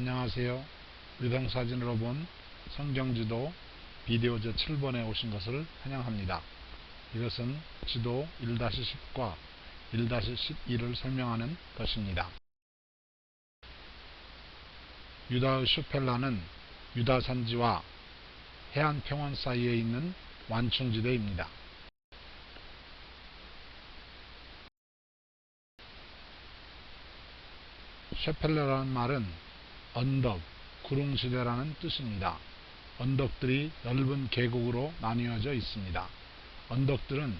안녕하세요. 의성사진으로 본 성경지도 비디오 제7번에 오신 것을 환영합니다. 이것은 지도 1-10과 1-12를 설명하는 것입니다. 유다의 슈펠라는 유다 산지와 해안 평원 사이에 있는 완충지대입니다. 셰펠레라는 말은 언덕, 구릉시대라는 뜻입니다. 언덕들이 넓은 계곡으로 나뉘어져 있습니다. 언덕들은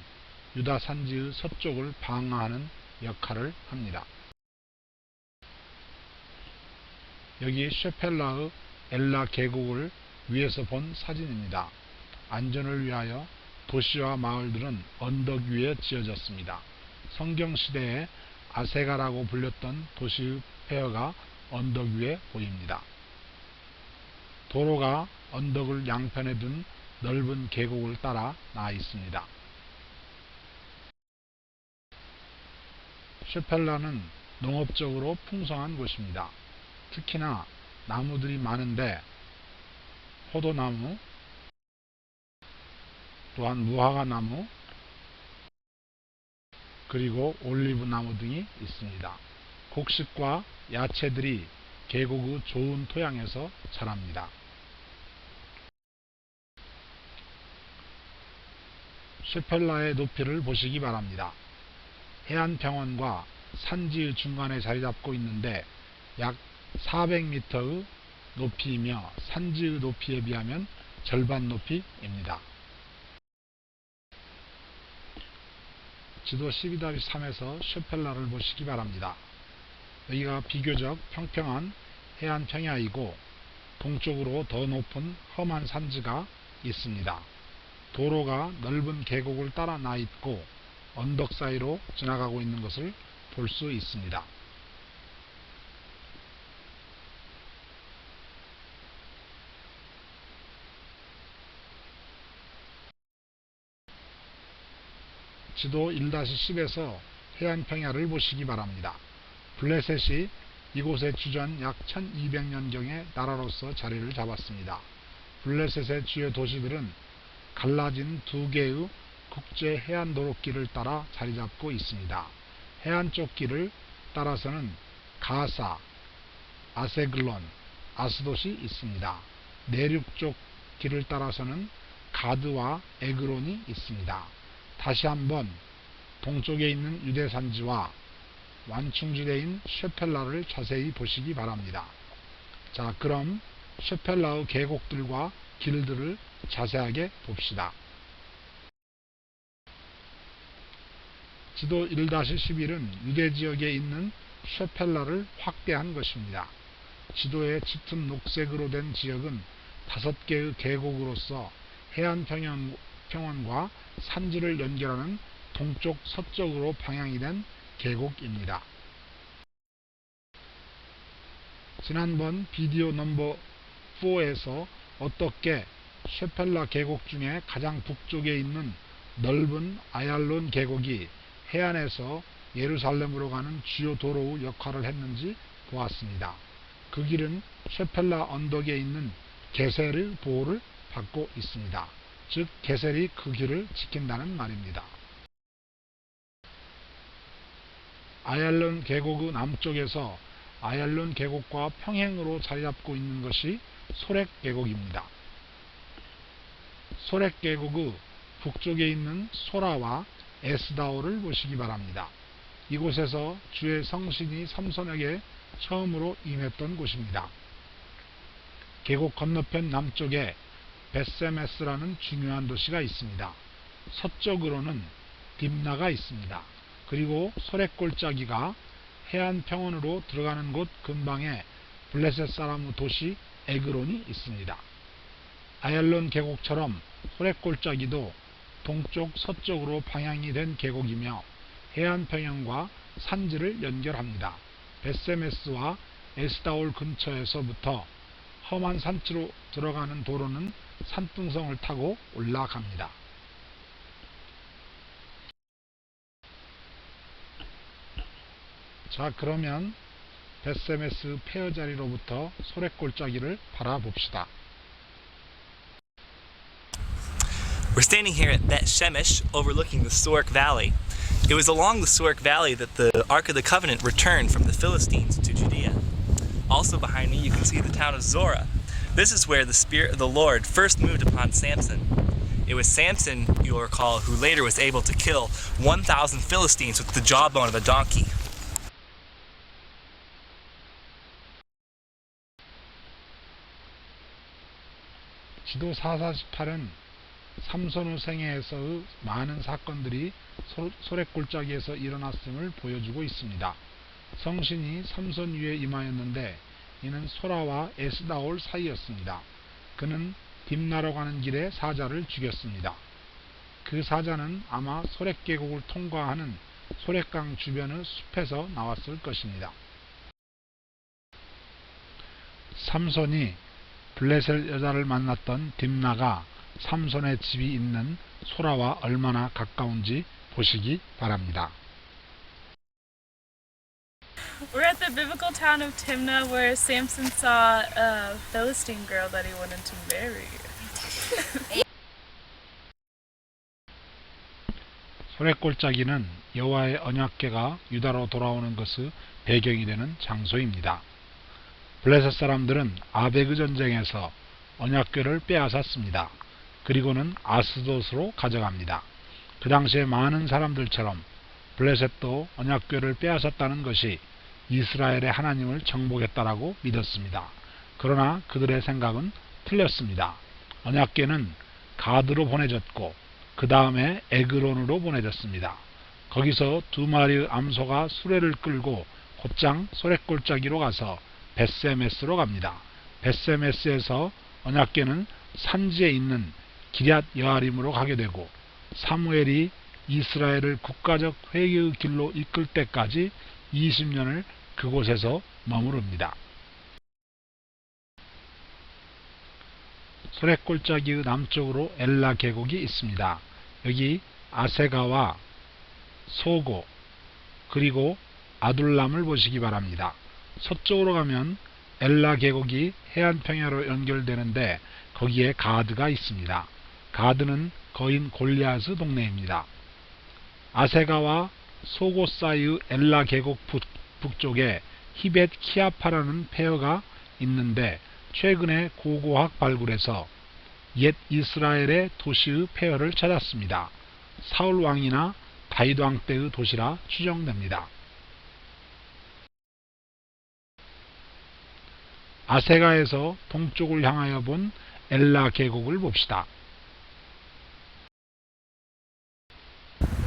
유다 산지의 서쪽을 방어하는 역할을 합니다. 여기 셰펠라의 엘라 계곡을 위에서 본 사진입니다. 안전을 위하여 도시와 마을들은 언덕 위에 지어졌습니다. 성경시대에 아세가라고 불렸던 도시의 폐허가 언덕 위에 보입니다. 도로가 언덕을 양편에 둔 넓은 계곡을 따라 나 있습니다. 쉐펠라는 농업적으로 풍성한 곳입니다. 특히나 나무들이 많은데 포도나무, 또한 무화과 나무, 그리고 올리브 나무 등이 있습니다. 곡식과 야채들이 계곡의 좋은 토양에서 자랍니다. 슈펠라의 높이를 보시기 바랍니다. 해안평원과 산지의 중간에 자리 잡고 있는데 약 400m의 높이이며 산지의 높이에 비하면 절반 높이입니다. 지도 12-3에서 슈펠라를 보시기 바랍니다. 여기가 비교적 평평한 해안 평야이고 동쪽으로 더 높은 험한 산지가 있습니다. 도로가 넓은 계곡을 따라 나 있고 언덕 사이로 지나가고 있는 것을 볼 수 있습니다. 지도 1-10에서 해안 평야를 보시기 바랍니다. 블레셋이 이곳에 주전 약 1200년경에 나라로서 자리를 잡았습니다. 블레셋의 주요 도시들은 갈라진 두 개의 국제 해안 도로길을 따라 자리 잡고 있습니다. 해안 쪽 길을 따라서는 가사, 아세글론, 아스돗이 있습니다. 내륙 쪽 길을 따라서는 가드와 에그론이 있습니다. 다시 한번 동쪽에 있는 유대산지와 완충지대인 쉐펠라를 자세히 보시기 바랍니다. 자 그럼 쉐펠라의 계곡들과 길들을 자세하게 봅시다. 지도 1-11은 유대지역에 있는 쉐펠라를 확대한 것입니다. 지도의 짙은 녹색으로 된 지역은 다섯 개의 계곡으로서 해안 평원, 평원과 산지를 연결하는 동쪽 서쪽으로 방향이 된 계곡입니다. 지난번 비디오 넘버 4에서 어떻게 쉐펠라 계곡 중에 가장 북쪽에 있는 넓은 아얄론 계곡이 해안에서 예루살렘으로 가는 주요 도로의 역할을 했는지 보았습니다. 그 길은 쉐펠라 언덕에 있는 게셀의 보호를 받고 있습니다. 즉 게셀이 그 길을 지킨다는 말입니다. 아얄론 계곡의 남쪽에서 아얄론 계곡과 평행으로 자리 잡고 있는 것이 소렉 계곡입니다. 소렉 계곡의 북쪽에 있는 소라와 에스다오를 보시기 바랍니다. 이곳에서 주의 성신이 삼손에게 처음으로 임했던 곳입니다. 계곡 건너편 남쪽에 베세메스라는 중요한 도시가 있습니다. 서쪽으로는 딥나가 있습니다. 그리고 소래골짜기가 해안 평원으로 들어가는 곳 근방에 블레셋 사람의 도시 에그론이 있습니다. 아얄론 계곡처럼 소래골짜기도 동쪽 서쪽으로 방향이 된 계곡이며 해안 평형과 산지를 연결합니다. 베세메스와 에스다올 근처에서부터 험한 산지로 들어가는 도로는 산등성을 타고 올라갑니다. 자 그러면 베세메스 폐허 자리로부터 소래골짜기를 바라봅시다. We're standing here at Bet Shemesh overlooking the Sorek Valley. It was along the Sorek Valley that the Ark of the Covenant returned from the Philistines to Judea. Also behind me, you can see the town of Zorah. This is where the Spirit of the Lord first moved upon Samson. It was Samson, you'll recall, who later was able to kill 1,000 Philistines with the jawbone of a donkey. 지도 448은 삼손의 생애에서의 많은 사건들이 소- 소래골짜기에서 일어났음을 보여주고 있습니다. 성신이 삼손 위에 임하였는데 이는 소라와 에스다올 사이였습니다. 그는 딥나로 가는 길에 사자를 죽였습니다. 그 사자는 아마 소래계곡을 통과하는 소래강 주변의 숲에서 나왔을 것입니다. 삼손이 블레셋 여자를 만났던 딥나가 삼손의 집이 있는 소라와 얼마나 가까운지 보시기 바랍니다. We're at the biblical town of Timnah where Samson saw a Philistine girl that he wanted to marry. 소래골짜기는 여호와의 언약궤가 유다로 돌아오는 것의 배경이 되는 장소입니다. 블레셋 사람들은 아베그 전쟁에서 언약궤를 빼앗았습니다. 그리고는 아스돗으로 가져갑니다. 그 당시에 많은 사람들처럼 블레셋도 언약궤를 빼앗았다는 것이 이스라엘의 하나님을 정복했다라고 믿었습니다. 그러나 그들의 생각은 틀렸습니다. 언약궤는 가드로 보내졌고 그 다음에 에그론으로 보내졌습니다. 거기서 두 마리의 암소가 수레를 끌고 곧장 소래골짜기로 가서 베세메스로 갑니다. 베세메스에서 언약궤는 산지에 있는 기럇 여아림으로 가게 되고 사무엘이 이스라엘을 국가적 회개의 길로 이끌 때까지 20년을 그곳에서 머무릅니다. 소래골짜기의 남쪽으로 엘라 계곡이 있습니다. 여기 아세가와 소고 그리고 아둘람을 보시기 바랍니다. 서쪽으로 가면 엘라 계곡이 해안평야로 연결되는데 거기에 가드가 있습니다. 가드는 거인 골리앗의 동네입니다. 아세가와 소고 사이의 엘라 계곡 북, 북쪽에 히벳 키아파라는 폐허가 있는데 최근에 고고학 발굴에서 옛 이스라엘의 도시의 폐허를 찾았습니다. 사울 왕이나 다윗 왕 때의 도시라 추정됩니다. 아세가에서 동쪽을 향하여 본 엘라 계곡을 봅시다.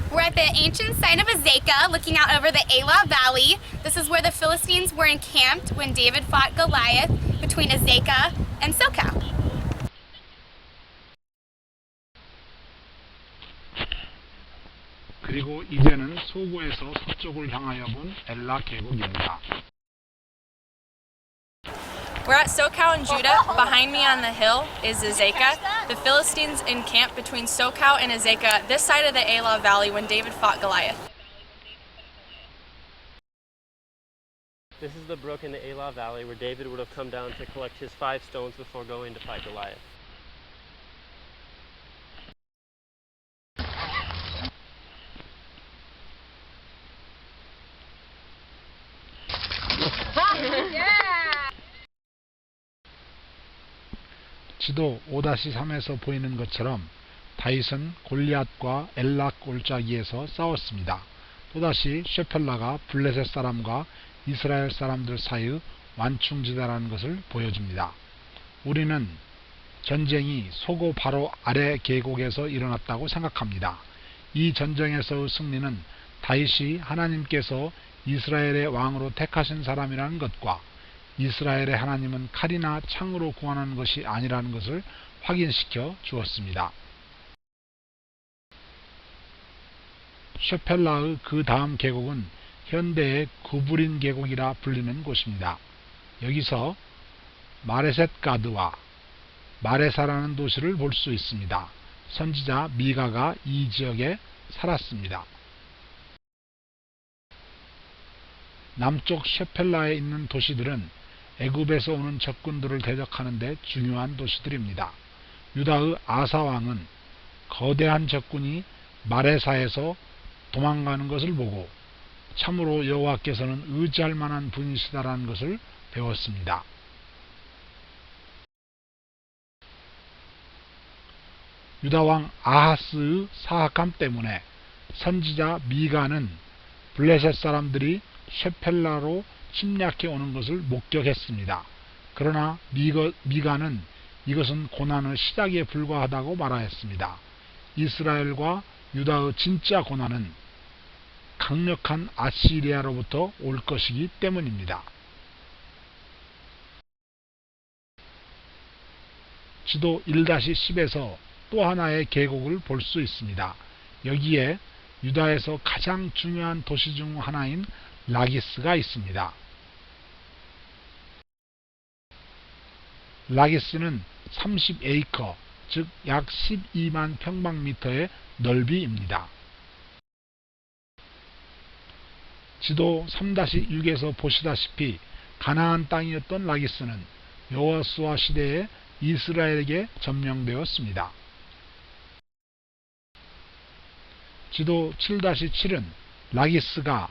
We're at the ancient site of Azekah, looking out over the Elah Valley. This is where the Philistines were encamped when David fought Goliath between Azekah and Sokow. 그리고 이제는 소고에서 서쪽을 향하여 본 엘라 계곡입니다. We're at Sokow and Judah. Behind me on the hill is Azekah. The Philistines encamped between Sokow and Azekah, this side of the Elah Valley, when David fought Goliath. This is the brook in the Elah Valley where David would have come down to collect his five stones before going to fight Goliath. 지도 5-3에서 보이는 것처럼 다윗은 골리앗과 엘라 골짜기에서 싸웠습니다. 또다시 쉐펠라가 블레셋 사람과 이스라엘 사람들 사이의 완충지대라는 것을 보여줍니다. 우리는 전쟁이 소고 바로 아래 계곡에서 일어났다고 생각합니다. 이 전쟁에서의 승리는 다윗이 하나님께서 이스라엘의 왕으로 택하신 사람이라는 것과 이스라엘의 하나님은 칼이나 창으로 구원하는 것이 아니라는 것을 확인시켜 주었습니다. 셔펠라의 그 다음 계곡은 현대의 구브린 계곡이라 불리는 곳입니다. 여기서 마레셋 가드와 마레사라는 도시를 볼 수 있습니다. 선지자 미가가 이 지역에 살았습니다. 남쪽 셰펠라에 있는 도시들은 애굽에서 오는 적군들을 대적하는 데 중요한 도시들입니다. 유다의 아사 왕은 거대한 적군이 마레사에서 도망가는 것을 보고 참으로 여호와께서는 의지할 만한 분이시다라는 것을 배웠습니다. 유다왕 아하스의 사악함 때문에 선지자 미가는 블레셋 사람들이 셰펠라로 침략해 오는 것을 목격했습니다. 그러나 미가는 이것은 고난의 시작에 불과하다고 말하였습니다. 이스라엘과 유다의 진짜 고난은 강력한 아시리아로부터 올 것이기 때문입니다. 지도 1-10에서 또 하나의 계곡을 볼 수 있습니다. 여기에 유다에서 가장 중요한 도시 중 하나인 라기스가 있습니다. 라기스는 30에이커, 즉 약 12만 평방미터의 넓이입니다. 지도 3-6에서 보시다시피 가나안 땅이었던 라기스는 여호수아 시대에 이스라엘에게 점령되었습니다. 지도 7-7은 라기스가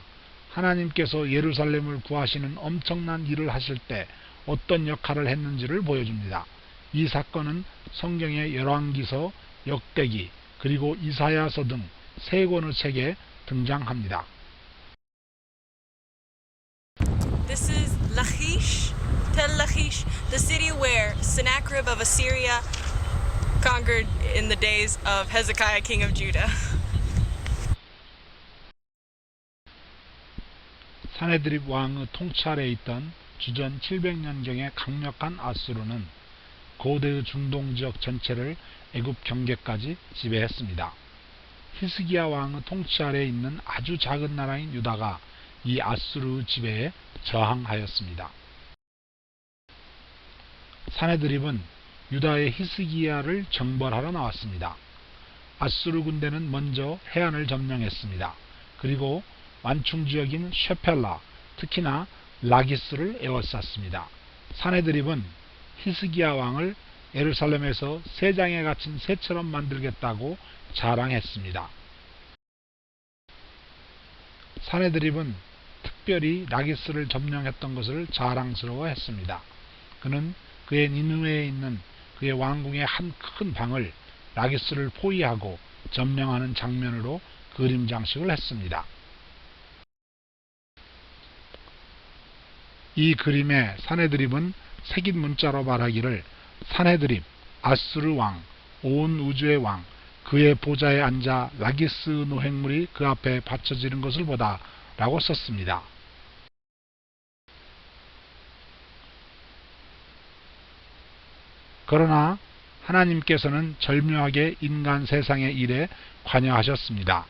하나님께서 예루살렘을 구하시는 엄청난 일을 하실 때 어떤 역할을 했는지를 보여줍니다. 이 사건은 성경의 열왕기서, 역대기, 그리고 이사야서 등 세 권의 책에 등장합니다. This is Lachish, Tel Lachish, the city where Sennacherib of Assyria conquered in the days of Hezekiah, king of Judah. 사네드립 왕의 아래 있던 주전 700년경의 강력한 아수르는 고대의 중동 지역 전체를 애굽 경계까지 지배했습니다. 히스기야 왕의 통치 아래 있는 아주 작은 나라인 유다가 이 아수르의 지배에 저항하였습니다. 사네드립은 유다의 히스기야를 정벌하러 나왔습니다. 아수르 군대는 먼저 해안을 점령했습니다. 그리고 완충 지역인 쉐펠라, 특히나 라기스를 에워쌌습니다. 사네드립은 히스기야 왕을 예루살렘에서 새장에 갇힌 새처럼 만들겠다고 자랑했습니다. 사네드립은 특별히 라기스를 점령했던 것을 자랑스러워했습니다. 그는 그의 니누에에 있는 그의 왕궁의 한 큰 방을 라기스를 포위하고 점령하는 장면으로 그림 장식을 했습니다. 이 그림에 사네드립은 새긴 문자로 말하기를 사네드립, 아수르 왕, 온 우주의 왕, 그의 보좌에 앉아 라기스 노획물이 그 앞에 받쳐지는 것을 보다 라고 썼습니다. 그러나 하나님께서는 절묘하게 인간 세상의 일에 관여하셨습니다.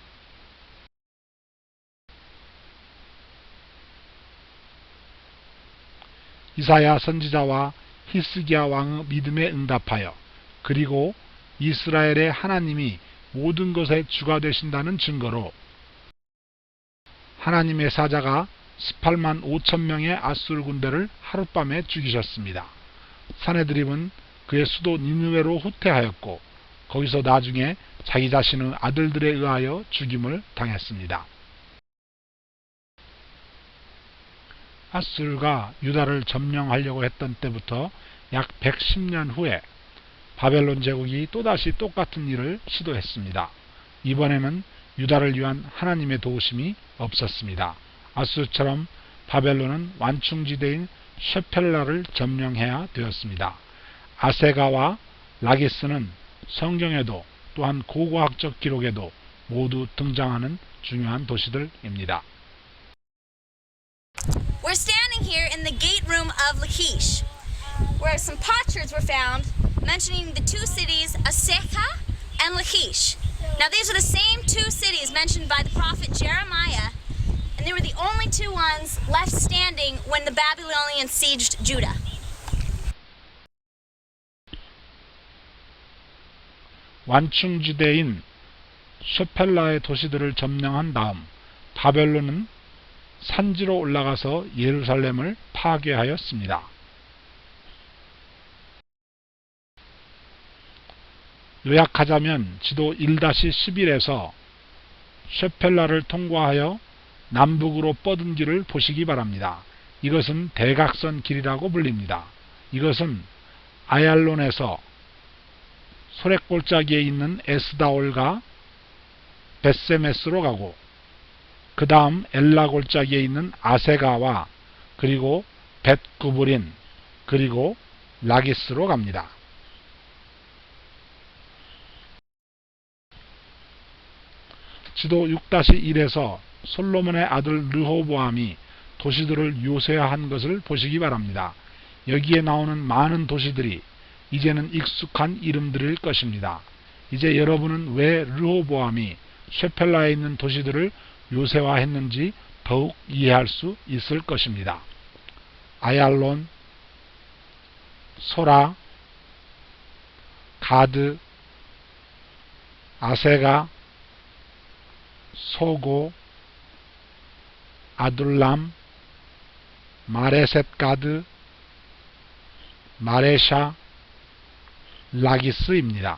이사야 선지자와 히스기야 왕의 믿음에 응답하여 그리고 이스라엘의 하나님이 모든 것의 주가 되신다는 증거로 하나님의 사자가 18만 5천 명의 아수르 군대를 하룻밤에 죽이셨습니다. 사내드립은 그의 수도 니누웨로 후퇴하였고 거기서 나중에 자기 자신의 아들들에 의하여 죽임을 당했습니다. 아수르가 유다를 점령하려고 했던 때부터 약 110년 후에 바벨론 제국이 또다시 똑같은 일을 시도했습니다. 이번에는 유다를 위한 하나님의 도우심이 없었습니다. 아수르처럼 바벨론은 완충지대인 셰펠라를 점령해야 되었습니다. 아세가와 라기스는 성경에도 또한 고고학적 기록에도 모두 등장하는 중요한 도시들입니다. We're standing here in the gate room of Lachish, where some potsherds were found mentioning the two cities Aseka and Lachish. Now, these are the same two cities mentioned by the prophet Jeremiah, and they were the only two ones left standing when the Babylonians sieged Judah. 완충지대인 셰펠라의 도시들을 점령한 다음 바벨론은 산지로 올라가서 예루살렘을 파괴하였습니다. 요약하자면 지도 1-11에서 셰펠라를 통과하여 남북으로 뻗은 길을 보시기 바랍니다. 이것은 대각선 길이라고 불립니다. 이것은 아얄론에서 소래골짜기에 있는 에스다올과 베세메스로 가고 그 다음 엘라 골짜기에 있는 아세가와 그리고 벳구브린 그리고 라기스로 갑니다. 지도 6-1에서 솔로몬의 아들 르호보암이 도시들을 요새화한 것을 보시기 바랍니다. 여기에 나오는 많은 도시들이 이제는 익숙한 이름들일 것입니다. 이제 여러분은 왜 르호보암이 쉐펠라에 있는 도시들을 요새화했는지 더욱 이해할 수 있을 것입니다. 아얄론, 소라, 가드, 아세가, 소고, 아둘람, 마레셋가드, 마레샤, 라기스입니다.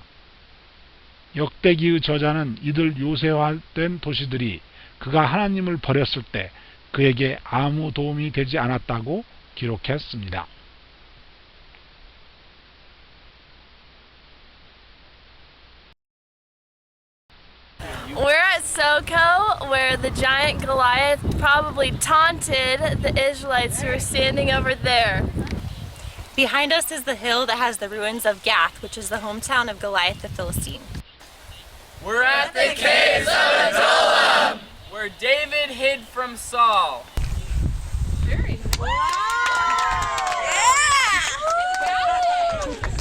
역대기의 저자는 이들 요새화된 도시들이 그가 하나님을 버렸을 때 그에게 아무 도움이 되지 않았다고 기록했습니다. We're at Soko, where the giant Goliath probably taunted the Israelites who were standing over there. Behind us is the hill that has the ruins of Gath, which is the hometown of Goliath the Philistine. We're at the caves of Adullam, Where David hid from Saul. Very nice. Yeah!